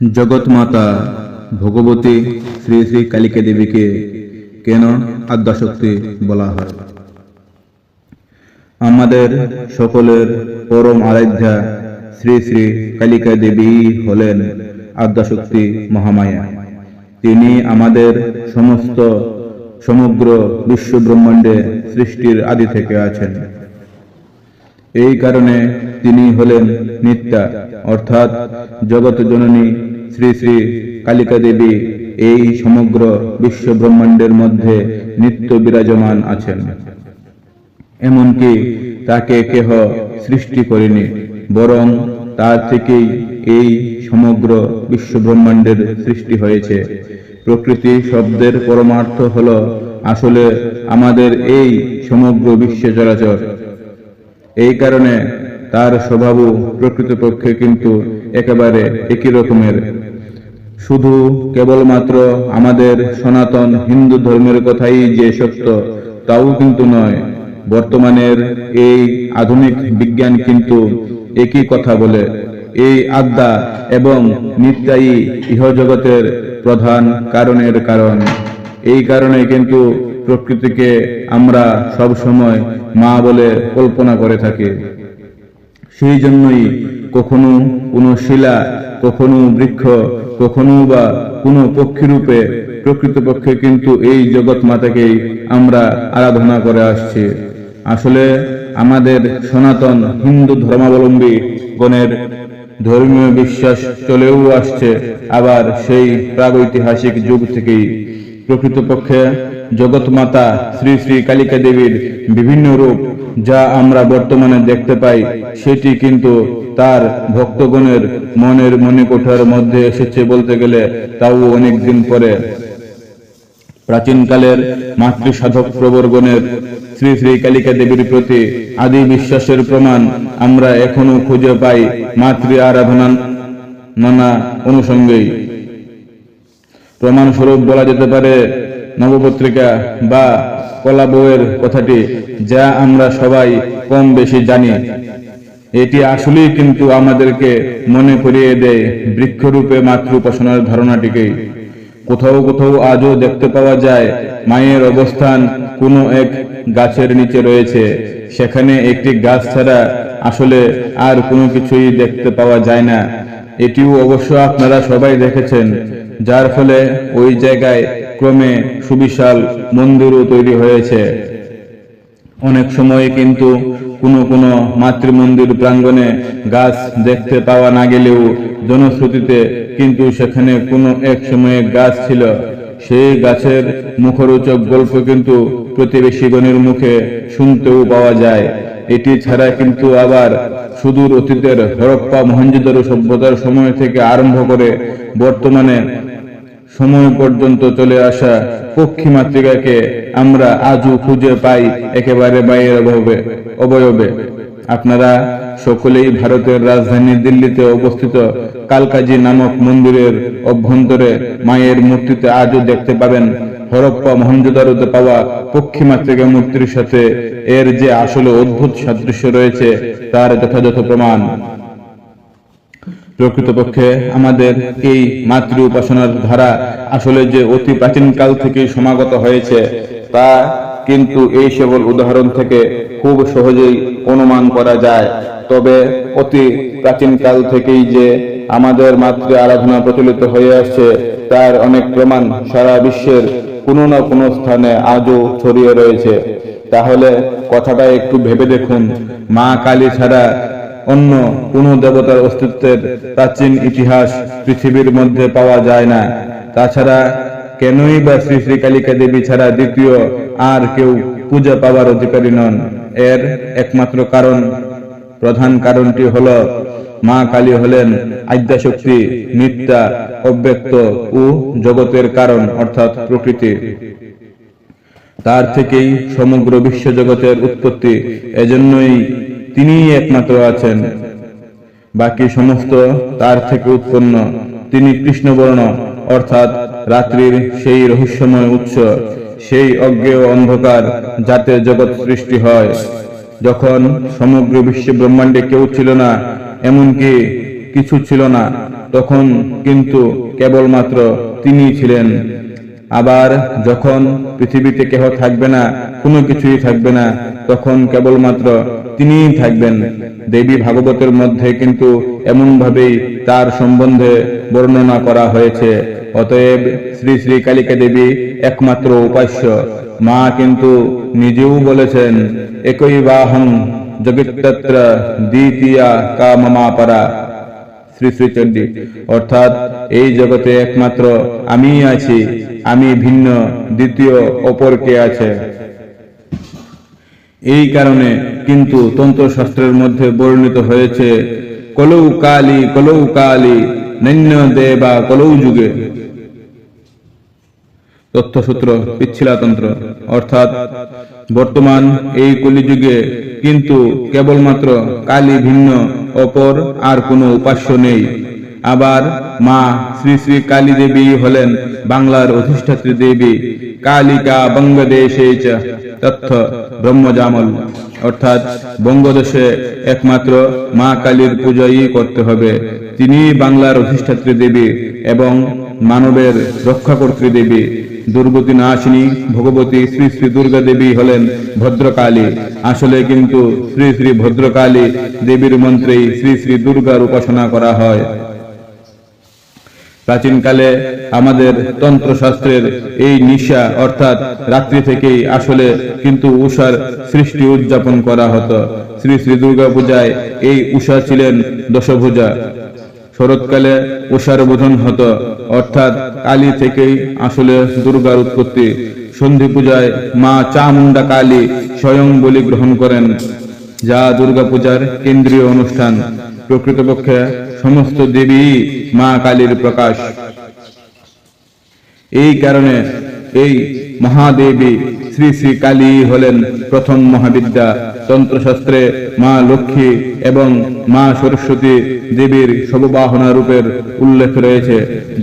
জগৎমাতা ভগবতী শ্রী শ্রী কালিকা দেবীকে কেন আদ্যাশক্তি বলা হয়? আমাদের সকলের পরম আরাধ্যা শ্রী শ্রী কালিকা দেবী হলেন আদ্যাশক্তি মহামায়া। তিনি আমাদের সমস্ত সমগ্র বিশ্ব ব্রহ্মাণ্ডে সৃষ্টির আদি থেকে আছেন। এই কারণে তিনি হলেন নিত্যা, অর্থাৎ জগৎ জননী শ্রী শ্রী কালিকা দেবী এই সমগ্র বিশ্ব ব্রহ্মাণ্ডের মধ্যে নিত্য বিরাজমান আছেন। এমনকি তাকে কেহ সৃষ্টি করেনি, বরং তার থেকেই এই সমগ্র বিশ্ব ব্রহ্মাণ্ডের সৃষ্টি হয়েছে। প্রকৃতি শব্দের পরমার্থ হল আসলে আমাদের এই সমগ্র বিশ্ব চরাচর এই কারণে তার স্বভাবও প্রকৃতপক্ষে কিন্তু একেবারে একই রকমের। শুধু কেবলমাত্র আমাদের সনাতন হিন্দু ধর্মের কথাই যে সত্য, তাও কিন্তু নয়। বর্তমানের এই আধুনিক বিজ্ঞান কিন্তু একই কথা বলে। এই আদ্যা এবং নিত্যায়ী ইহজগতের প্রধান কারণের কারণ। এই কারণে কিন্তু প্রকৃতিকে আমরা সব সময় মা বলে কল্পনা করে থাকি। সেই জন্যই কখনো কোনো শিলা, কখনো বৃক্ষ কখনো বা কোনো পক্ষীরূপে প্রকৃতপক্ষে কিন্তু এই জগৎ মাতাকেই আমরা আরাধনা করে আসছি। আসলে আমাদের সনাতন হিন্দু ধর্মাবলম্বী গণের ধর্মীয় বিশ্বাস চলেও আসছে, আবার সেই প্রাগৈতিহাসিক যুগ থেকেই। প্রকৃতপক্ষে জগৎ মাতা শ্রী শ্রী কালিকা দেবীর বিভিন্ন রূপ যা আমরা বর্তমানে দেখতে পাই, সেটি কিন্তু তার ভক্তগণের মনের মণিকোঠার মধ্যে এসেছে বলতে গেলে তাও অনেক দিন পরে। প্রাচীনকালের মাতৃ সাধক প্রবরগণের শ্রী শ্রী কালিকা দেবীর প্রতি আদি বিশ্বাসের প্রমাণ আমরা এখনও খুঁজে পাই মাতৃ আরাধনা নানা অনুষঙ্গেই। প্রমাণস্বরূপ বলা যেতে পারে নবপত্রিকা বা কলা বউয়ের কথাটি যা আমরা সবাই কম বেশি জানি। এটি আসলেই কিন্তু আমাদেরকে মনে করিয়ে দেয় বৃক্ষরূপে মাতৃ উপাসনার ধারণাটিকেই কোথাও কোথাও আজও দেখতে পাওয়া যায় মায়ের অবস্থান কোনো এক গাছের নিচে রয়েছে। সেখানে একটি গাছ ছাড়া আসলে আর কোনো কিছুই দেখতে পাওয়া যায় না। এটিও অবশ্য আপনারা সবাই দেখেছেন, যার ফলে ওই জায়গায় ক্রমে সুবিশাল মন্দিরও তৈরি হয়েছে। অনেক সময় কিন্তু কোনো কোনো মাতৃমন্দির প্রাঙ্গণে গাছ দেখতে পাওয়া না গেলেও জনশ্রুতিতে কিন্তু সেখানে কোনো এক সময়ে গাছ ছিল। সেই গাছের মুখরোচক গল্প কিন্তু প্রতিবেশীগণের মুখে শুনতেও পাওয়া যায়। এটি ছাড়া কিন্তু আবার সুদূর অতীতের হরপ্পা মহেঞ্জোদারো সভ্যতার সময় থেকে আরম্ভ করে বর্তমানে সময় পর্যন্ত চলে আসা পক্ষী মাতৃকাকে আমরা আজও খুঁজে পাই একেবারে বাইরের অভাবে, অবয়বে। আপনারা সকলেই ভারতের রাজধানী দিল্লিতে অবস্থিত কালকাজি নামক মন্দিরের অভ্যন্তরে মায়ের মূর্তিতে আজও দেখতে পাবেন হরপ্পা মহেঞ্জোদারোতে পাওয়া পক্ষী মাতৃকা মূর্তির সাথে এর যে আসলে অদ্ভুত সাদৃশ্য রয়েছে, তার যথাযথ প্রমাণ। প্রকৃতপক্ষে আমাদের এই মাতৃ উপাসনার ধারা আসলে যে অতি প্রাচীন কাল থেকে সমাগত হয়েছে, তা কিন্তু এই সকল উদাহরণ থেকে খুব সহজেই অনুমান করা যায়। তবে অতি প্রাচীন কাল থেকেই যে আমাদের মাতৃ আরাধনা প্রচলিত হয়ে আসছে, তার অনেক প্রমাণ সারা বিশ্বের কোনো না কোনো স্থানে আজও ছড়িয়ে রয়েছে। তাহলে কথাটা একটু ভেবে দেখুন, মা কালী ছাড়া অন্য কোন দেবতার অস্তিত্বের প্রাচীন ইতিহাস পৃথিবীর মধ্যে পাওয়া যায় না। তাছাড়া কেনই বা শ্রী শ্রী কালিকা দেবী ছাড়া দ্বিতীয় আর কেউ পূজা পাওয়ার অধিকারী নন। এর একমাত্র কারণ, প্রধান কারণটি হল মা কালী হলেন আদ্যাশক্তি নিত্যা অব্যক্ত ও জগতের কারণ, অর্থাৎ প্রকৃতি। তার থেকেই সমগ্র বিশ্বজগতের উৎপত্তি। এজন্যই তিনিই একমাত্র আছেন। বাকি সমস্ত তার থেকে উৎপন্ন তিনি কৃষ্ণবর্ণ, অর্থাৎ রাত্রির সেই রহস্যময় উৎস, সেই অজ্ঞেয় অন্ধকার যাতে জগৎ সৃষ্টি হয়। যখন সমগ্র বিশ্ব ব্রহ্মাণ্ডে কেউ ছিল না, এমনকি কিছু ছিল না, তখন কিন্তু কেবলমাত্র তিনি ছিলেন। আবার যখন পৃথিবীতে কেহ থাকবে না, কোনো কিছুই থাকবে না, তখন কেবলমাত্র তিনিই থাকবেন। দেবী ভাগবতের মধ্যে কিন্তু এমনভাবেই তার সম্বন্ধে বর্ণনা করা হয়েছে। অতএব শ্রী শ্রী কালিকা দেবী একমাত্র উপাস্য। মা কিন্তু নিজেও বলেছেন, একই বাহং জগত্তত্র দ্বিতীয়া কা মমা পারা শ্রী শ্রী অর্থাৎ এই জগতে একমাত্র আমিই আছি। আমি ভিন্ন, দ্বিতীয় অপর কে আছে। এই কারণে কিন্তু তন্ত্রশাস্ত্রের মধ্যে বর্ণিত হয়েছে, কলৌ কালী কলৌ কালী, নৈন্য দেবা, কলৌ যুগে। তথ্যসূত্র পিচ্ছিলাতন্ত্র, অর্থাৎ বর্তমান এই কলিযুগে কিন্তু কেবলমাত্র কালী ভিন্ন, অপর আর কোনো উপাস্য নেই। আবার মা শ্রী শ্রী কালী দেবী হলেন বাংলার অধিষ্ঠাত্রী দেবী। কালিকা বঙ্গদেশে তথ্য ব্রহ্মজামল। অর্থাৎ বঙ্গদেশে একমাত্র মা কালীর পূজাই করতে হবে। তিনি বাংলার অধিষ্ঠাত্রী দেবী এবং মানবের রক্ষাকর্ত্রী দেবী। দুর্গতি নাশিনী ভগবতী শ্রী শ্রী দুর্গা দেবী হলেন ভদ্রকালী। আসলে কিন্তু শ্রী শ্রী ভদ্রকালী দেবীর মন্ত্রেই শ্রী শ্রী দুর্গার উপাসনা করা হয়। প্রাচীনকালে আমাদের তন্ত্রশাস্ত্রের এই নিশা অর্থাৎ রাত্রি থেকেই আসলে কিন্তু উষার সৃষ্টি উদযাপন করা হতো। শ্রী শ্রী দুর্গা পূজায় এই উষা ছিলেন দশভূজা। শরৎকালে উষার বোধন হতো, অর্থাৎ কালী থেকেই আসলে দুর্গার উৎপত্তি। সন্ধি পূজায় মা চামুন্ডা কালী স্বয়ং বলি গ্রহণ করেন। যা দুর্গাপূজার কেন্দ্রীয় অনুষ্ঠান। প্রকৃতপক্ষে সমস্ত দেবী মা কালীর প্রকাশ। এই কারণে এই মহাদেবী শ্রী শ্রী কালী হলেন প্রথম মহাবিদ্যা। তন্ত্রশাস্ত্রে মা লক্ষ্মী এবং মা সরস্বতী দেবীর সববাহনা রূপের উল্লেখ রয়েছে,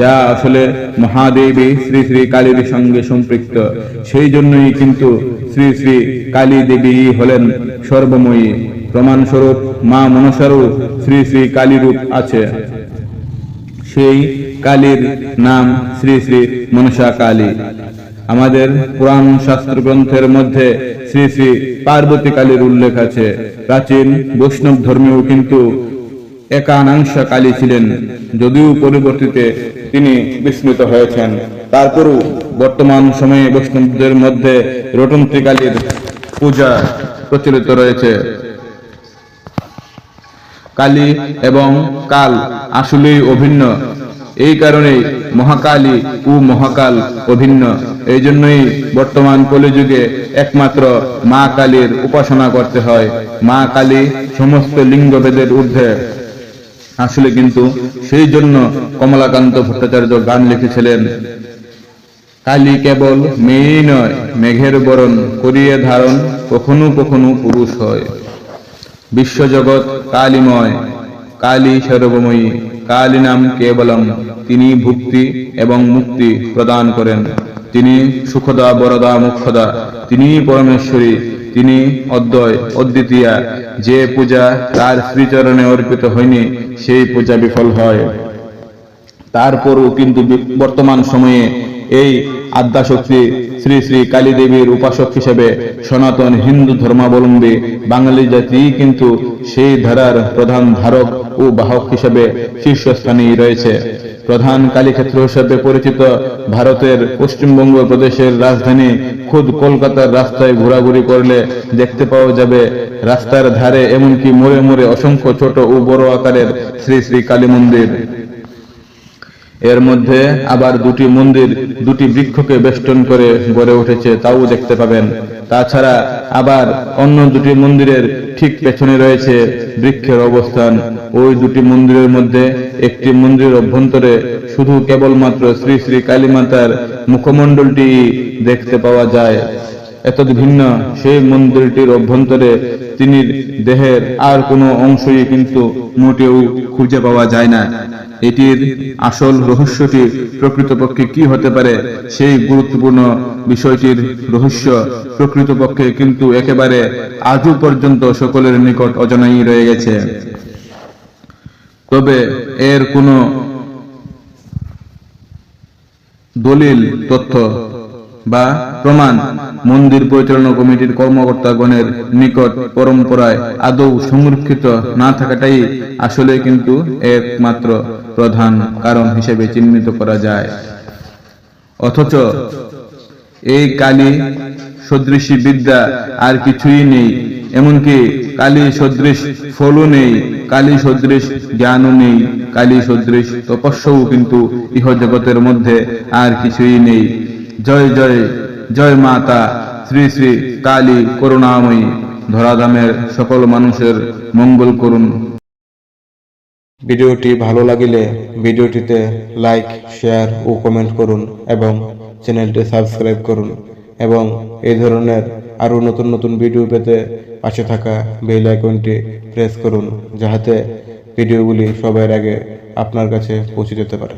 যা আসলে মহাদেবী শ্রী শ্রী কালীর সঙ্গে সম্পৃক্ত। সেই জন্যই কিন্তু শ্রী শ্রী কালী দেবী হলেন সর্বময়ী। প্রমাণস্বরূপ মা মনসারও শ্রী শ্রী কালী রূপ আছে। সেই কালীর নাম শ্রী শ্রী মনসা কালী। আমাদের পুরাণ শাস্ত্র গ্রন্থের মধ্যে শ্রী শ্রী পার্বতী কালীর উল্লেখ আছে। প্রাচীন বৈষ্ণব ধর্মেও কিন্তু একানাংশ কালী ছিলেন। যদিও পরিবর্তিতে তিনি বিস্মৃত হয়েছেন। তারপরও বর্তমান সময়ে বৈষ্ণবদের মধ্যে রটন্তী কালীর পূজা প্রচলিত রয়েছে। কালী এবং কাল আসলেই অভিন্ন। এই কারণেই মহাকালী ও মহাকাল অভিন্ন। এই জন্যই বর্তমান কলিযুগে একমাত্র মা কালীর উপাসনা করতে হয়। মা কালী সমস্ত লিঙ্গভেদের ঊর্ধ্বে। আসলে কিন্তু সেই জন্য কমলাকান্ত ভট্টাচার্য গান লিখেছিলেন। কালী কেবল মেয়েই নয়, মেঘের বরণ করিয়ে ধারণ কখনো কখনো পুরুষ হয়। বিশ্বজগৎ কালীময়, কালী সর্বময়ী, কালী নাম কেবলম, তিনি ভুক্তি এবং মুক্তি প্রদান করেন। তিনি সুখদা, বরদা মুখ্যদা তিনি পরমেশ্বরী, তিনি অদ্বয়, অদ্বিতীয়া। যে পূজা তার শ্রীচরণে অর্পিত হয়নি, সেই পূজা বিফল হয়। তারপরও কিন্তু বর্তমান সময়ে এই আদ্যাশক্তি শ্রী শ্রী কালী দেবীর উপাসক হিসেবে সনাতন হিন্দু ধর্মাবলম্বী বাঙালি জাতি কিন্তু সেই ধারার প্রধান ধারক ও বাহক হিসেবে শীর্ষস্থানেই রয়েছে। প্রধান কালীক্ষেত্র হিসেবে পরিচিত ভারতের পশ্চিমবঙ্গ প্রদেশের রাজধানী খুদ কলকাতার রাস্তায় ঘোরাঘুরি করলে দেখতে পাওয়া যাবে রাস্তার ধারে এমনকি মোড়ে মোড়ে অসংখ্য ছোট ও বড় আকারের শ্রী শ্রী কালী মন্দির। এর মধ্যে আবার দুটি মন্দির, দুটি বৃক্ষকে বেষ্টন করে গড়ে উঠেছে, তাও দেখতে পাবেন। তাছাড়া আবার অন্য দুটি মন্দিরের ঠিক পেছনে রয়েছে বৃক্ষের অবস্থান। ওই দুটি মন্দিরের মধ্যে একটি মন্দিরের অভ্যন্তরে শুধু কেবলমাত্র শ্রী শ্রী কালীমাতার মুখমণ্ডলটি দেখতে পাওয়া যায়। এত ভিন্ন সেই মন্দিরটির অভ্যন্তরে তিনি দেহের আর কোনো অংশই কিন্তু মোটেও খুঁজে পাওয়া যায় না। এটির আসল রহস্যটি প্রকৃতপক্ষে কি হতে পারে সেই গুরুত্বপূর্ণ বিষয়টির রহস্য প্রকৃতপক্ষে কিন্তু একেবারে আজও পর্যন্ত সকলের নিকট অজানাই রয়ে গেছে। তবে এর কোনো দলিল, তথ্য বা প্রমাণ। মন্দির পরিচালনা কমিটির কর্মকর্তাগণের নিকট পরম্পরায় আদৌ সংরক্ষিত না থাকাটাই আসলে কিন্তু একমাত্র প্রধান কারণ হিসেবে চিহ্নিত করা যায়। অথচ এই কালী সদৃশী বিদ্যা আর কিছুই নেই, এমনকি কালী সদৃশ ফলও নেই, কালী সদৃশ জ্ঞানও নেই, কালী সদৃশ তপস্যও কিন্তু ইহ জগতের মধ্যে আর কিছুই নেই। জয় জয় জয় মাতা, শ্রী শ্রী কালী করুণাময়ী, ধরাধামের সকল মানুষের মঙ্গল করুন। ভিডিওটি ভালো লাগিলে ভিডিওটিতে লাইক, শেয়ার ও কমেন্ট করুন এবং চ্যানেলটি সাবস্ক্রাইব করুন এবং এই ধরনের আরও নতুন নতুন ভিডিও পেতে পাশে থাকা বেল আইকনটি প্রেস করুন, যাহাতে ভিডিওগুলি সবার আগে আপনার কাছে পৌঁছে যেতে পারে।